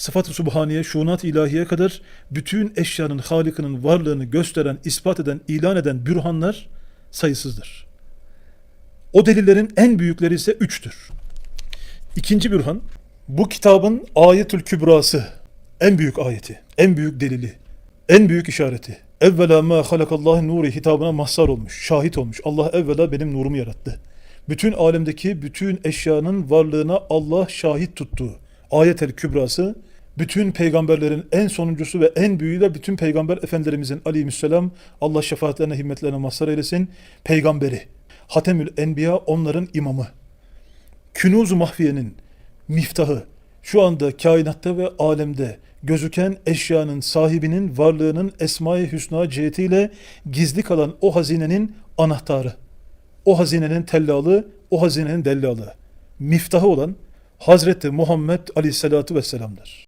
sıfat-ı subhaniye, şunat ilahiye kadar bütün eşyanın halikinin varlığını gösteren, ispat eden, ilan eden bürhanlar sayısızdır. O delillerin en büyükleri ise üçtür. İkinci bürhan, bu kitabın ayetül kübrası, en büyük ayeti, en büyük delili, en büyük işareti. Evvela ma halakallahu nuri hitabına mahsar olmuş, şahit olmuş. Allah evvela benim nurumu yarattı. Bütün alemdeki bütün eşyanın varlığına Allah şahit tuttu. Ayetel kübrası, bütün peygamberlerin en sonuncusu ve en büyüğü de bütün peygamber efendilerimizin aleyhisselam Allah şefaatlerine himmetlerine mazhar eylesin peygamberi. Hatemül Enbiya onların imamı. Künuz-u Mahfiye'nin miftahı şu anda kainatta ve alemde gözüken eşyanın sahibinin varlığının Esma-i Hüsna cihetiyle gizli kalan o hazinenin anahtarı. O hazinenin tellalı, o hazinenin dellalı. Miftahı olan Hazreti Muhammed Aleyhisselatü Vesselam'dır.